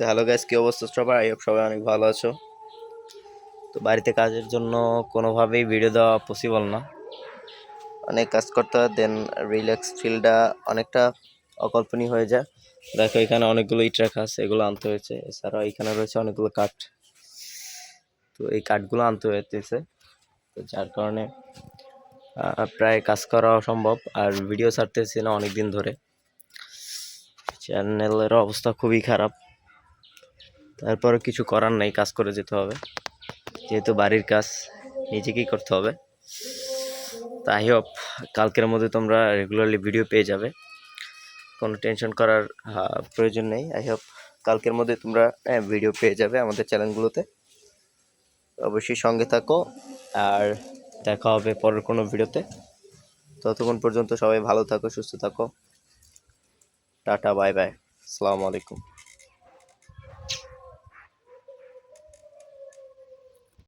তো hello gas কী অবস্থা সবার? আই হোপ সবাই অনেক ভালো আছো। তো বাড়িতে কাজের জন্য কোনোভাবেই ভিডিও দেওয়া পসিবল না। অনেক কাজ করতে হয় দেন রিল্যাক্স ফিলটা অনেকটা অকল্পনীয় হয়ে যায়। দেখো, এখানে অনেকগুলো ইট রাখা আছে, এগুলো আনতে হয়েছে। এছাড়াও এখানে রয়েছে অনেকগুলো কাঠ। তো এই কাঠগুলো আনতে হয়েছে। তো যার কারণে প্রায় কাজ করা অসম্ভব। আর ভিডিও ছাড়তেছি না অনেক দিন ধরে চ্যানেলের অবস্থা খুবই খারাপ। তারপরে কিছু করার নেই, কাজ করে যেতে হবে। যেহেতু বাড়ির কাজ নিজেকেই করতে হবে। তাই হোপ কালকের মধ্যে তোমরা রেগুলারলি ভিডিও পেয়ে যাবে। কোনো টেনশন করার প্রয়োজন নেই। আই হোপ কালকের মধ্যে তোমরা ভিডিও পেয়ে যাবে আমাদের চ্যানেলগুলোতে অবশ্যই সঙ্গে থাকো আর দেখা হবে পরের কোনো ভিডিওতে ততক্ষণ পর্যন্ত সবাই ভালো থাকো, সুস্থ থাকো। টাটা বাই বাই আসসালামু আলাইকুম।